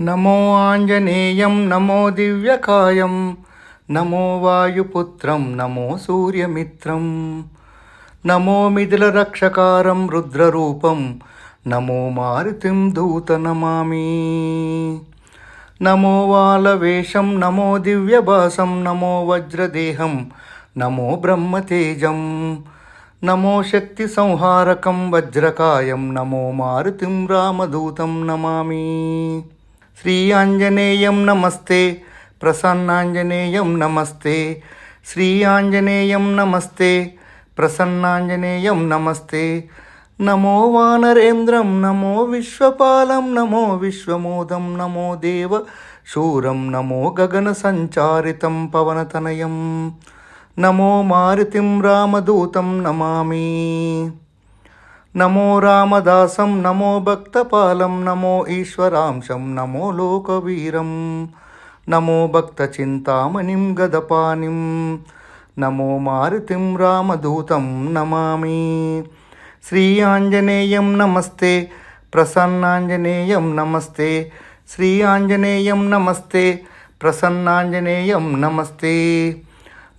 నమో ఆంజనేయం నమో దివ్యకాయం నమో వాయుపుత్రం నమో సూర్యమిత్రం. నమో మిథుల రక్షకారం రుద్రరూపం నమో మారుతిం దూత నమామి నమో వాలవేషం నమో దివ్యభాసం నమో వజ్రదేహం నమో బ్రహ్మతేజం. నమో శక్తి సంహారకం వజ్రకాయం నమో మారుతిం రామదూతం నమామి. శ్రీ ఆంజనేయం నమస్తే. ప్రసన్నాంజనేయం నమస్తే. శ్రీ ఆంజనేయం నమస్తే. ప్రసన్నాంజనేయం నమస్తే. నమో వానరేంద్రం నమో విశ్వపాలం నమో విశ్వమోదం నమో దేవ శూరం నమో గగన సంచారితం పవనతనయం నమో మారుతిం రామదూతం నమామి. నమో రామదాసం నమో భక్తపాలం నమో ఈశ్వరాంశం నమో లోకవీరం. నమో భక్తచింతామణిం గదపానిం నమో మారుతిం రామదూతం నమామి. శ్రీ ఆంజనేయం నమస్తే. ప్రసన్నాంజనేయం నమస్తే. శ్రీ ఆంజనేయం నమస్తే. ప్రసన్నాంజనేయం నమస్తే.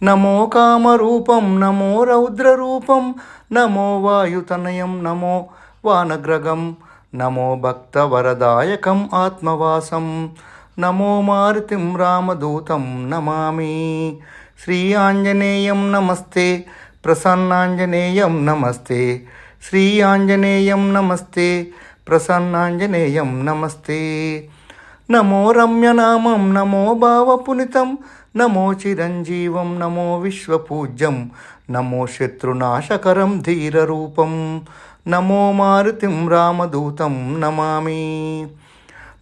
నమో కామరూపం నమో రౌద్రరూపం నమో వాయుతనయం నమో వానగ్రగం నమో భక్తవరదాయకం ఆత్మవాసం నమో మారుతిం రామదూతం నమామి. శ్రీ ఆంజనేయం నమస్తే ప్రసన్నాంజనేయం నమస్తే శ్రీ ఆంజనేయం నమస్తే ప్రసన్నాంజనేయం నమస్తే. నమో రమ్యనామం నమో భావపునితం నమో చిరంజీవం నమో విశ్వపూజ్యం నమో శత్రునాశకరం ధీరరూపం నమో మారుతిం రామదూతం నమామి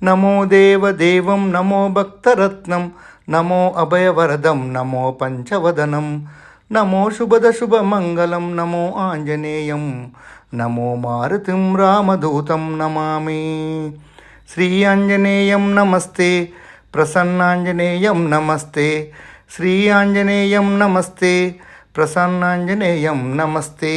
నమో దేవదేవం నమో భక్తరత్నం నమో అభయవరదం నమో పంచవదనం నమో శుభద శుభమంగళం నమో ఆంజనేయం నమో మారుతిం రామదూతం నమామి. శ్రీ ఆంజనేయం నమస్తే. ప్రసన్నాంజనేయం నమస్తే శ్రీ ఆంజనేయం నమస్తే ప్రసన్నాంజనేయం నమస్తే